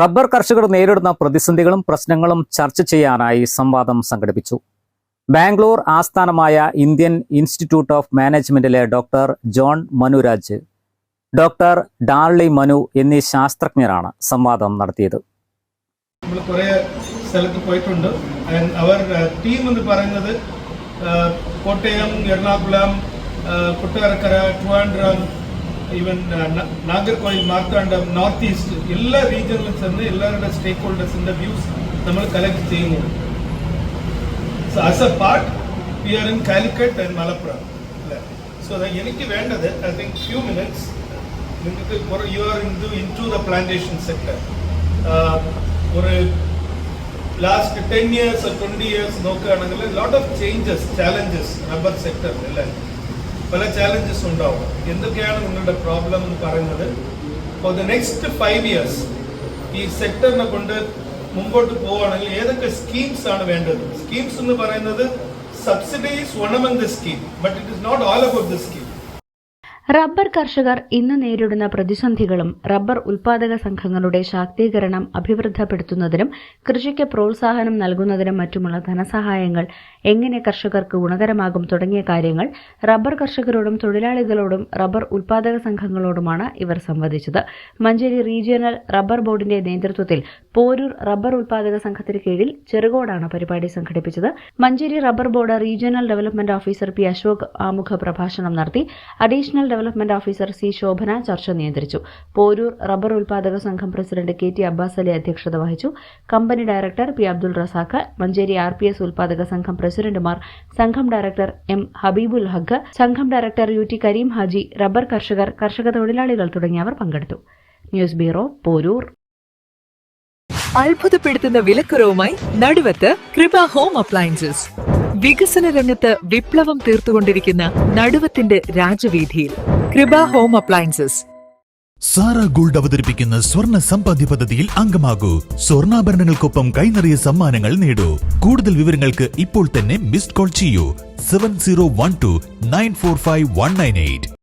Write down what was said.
Rubber കർഷകർ നേരിടുന്ന പ്രതിസന്ധികളും പ്രശ്നങ്ങളും ചർച്ച ചെയ്യാനായി സംവാദം സംഘടിപ്പിച്ചു. ബാംഗ്ലൂർ ആസ്ഥാനമായ Indian institute of മാനേജ്മെന്റിലെ doctor John Manuraj doctor Darly Manu എന്നീ ശാസ്ത്രജ്ഞരാണ് സംവാദം നടത്തിയത്. നമ്മൾ സ്ഥലത്ത് പോയിട്ടുണ്ട്. അവർ ടീം എന്ന് പറയുന്നത് Kottayam Ernakulam Kottarakkara Trivandrum even Nagercoil Marthandam north east എല്ലാ റീജിയനിലും ചെന്ന് എല്ലാവരുടെ സ്റ്റേക്ക് ഹോൾഡേഴ്സിന്റെ വ്യൂസ് നമ്മൾ കളക്ട് ചെയ്യുന്നു so as a part we are in Calicut and Malappuram so എനിക്ക് വേണ്ടത് ഐ തിങ്ക് ഫ്യൂ മിനിറ്റ്സ് നിങ്ങൾക്ക് you are into into the plantation sector ഒരു last ten years twenty years നോക്കുകയാണെങ്കിൽ lot of changes challenges rubber സെക്ടറിൽ അല്ലേ പല challenges ഉണ്ടാവും. എന്തൊക്കെയാണ് നിങ്ങളുടെ പ്രോബ്ലം എന്ന് പറയുന്നത്? For the next five years ഈ സെക്ടറിനെ കൊണ്ട് മുമ്പോട്ട് പോവുകയാണെങ്കിൽ ഏതൊക്കെ സ്കീംസ് ആണ് വേണ്ടത്? സ്കീംസ് എന്ന് പറയുന്നത് subsidies one among the scheme but it is not all about the scheme rubber കർഷകർ ഇന്ന് നേരിടുന്ന പ്രതിസന്ധികളും റബ്ബർ ഉൽപാദക സംഘങ്ങളുടെ ശാക്തീകരണം അഭിവൃദ്ധപ്പെടുത്തുന്നതിനും കൃഷിക്ക് പ്രോത്സാഹനം നൽകുന്നതിനും മറ്റുമുള്ള ധനസഹായങ്ങൾ എങ്ങനെ കർഷകർക്ക് ഗുണകരമാകും തുടങ്ങിയ കാര്യങ്ങൾ റബ്ബർ കർഷകരോടും തൊഴിലാളികളോടും റബ്ബർ ഉൽപാദക സംഘങ്ങളോടുമാണ് ഇവർ സംവദിച്ചത്. മഞ്ചേരി റീജിയണൽ റബ്ബർ ബോർഡിന്റെ നേതൃത്വത്തിൽ പോരൂർ റബ്ബർ ഉൽപാദക സംഘത്തിന് കീഴിൽ ചെറുകോടാണ് പരിപാടി സംഘടിപ്പിച്ചത്. Manjeri rubber board regional development officer P Ashok ആമുഖ പ്രഭാഷണം നടത്തി. Additional development officer C Shobhana ചർച്ച നിയന്ത്രിച്ചു. പോരൂർ റബ്ബർ ഉൽപാദക സംഘം president K T Abbas Ali അധ്യക്ഷത വഹിച്ചു. Company director P Abdul Razak Manjeri R P S ഉൽപാദക സംഘം പ്രസിഡന്റുമാർ സംഘം ഡയറക്ടർ എം ഹബീബുൽ ഹഖ് സംഘം director U T Kareem Haji rubber കർഷകർ കർഷക തൊഴിലാളികൾ തുടങ്ങിയവർ പങ്കെടുത്തു. News bureau Poroor. അത്ഭുതപ്പെടുത്തുന്ന വിലക്കുറവുമായി നടുവത്ത് കൃപ ഹോം അപ്ലയൻസസ്. വികസന രംഗത്ത് വിപ്ലവം തീർത്തുകൊണ്ടിരിക്കുന്ന നടുവത്തിന്റെ രാജവീതിയിൽ കൃപ ഹോം അപ്ലയൻസസ്. സാറ ഗോൾഡ് അവതരിപ്പിക്കുന്ന സ്വർണ സമ്പാദ്യ പദ്ധതിയിൽ അംഗമാകൂ. സ്വർണാഭരണങ്ങൾക്കൊപ്പം കൈനിറിയ സമ്മാനങ്ങൾ നേടൂ. കൂടുതൽ വിവരങ്ങൾക്ക് ഇപ്പോൾ തന്നെ മിസ്ഡ് കോൾ ചെയ്യൂ. Seven zero one two nine four five one nine eight.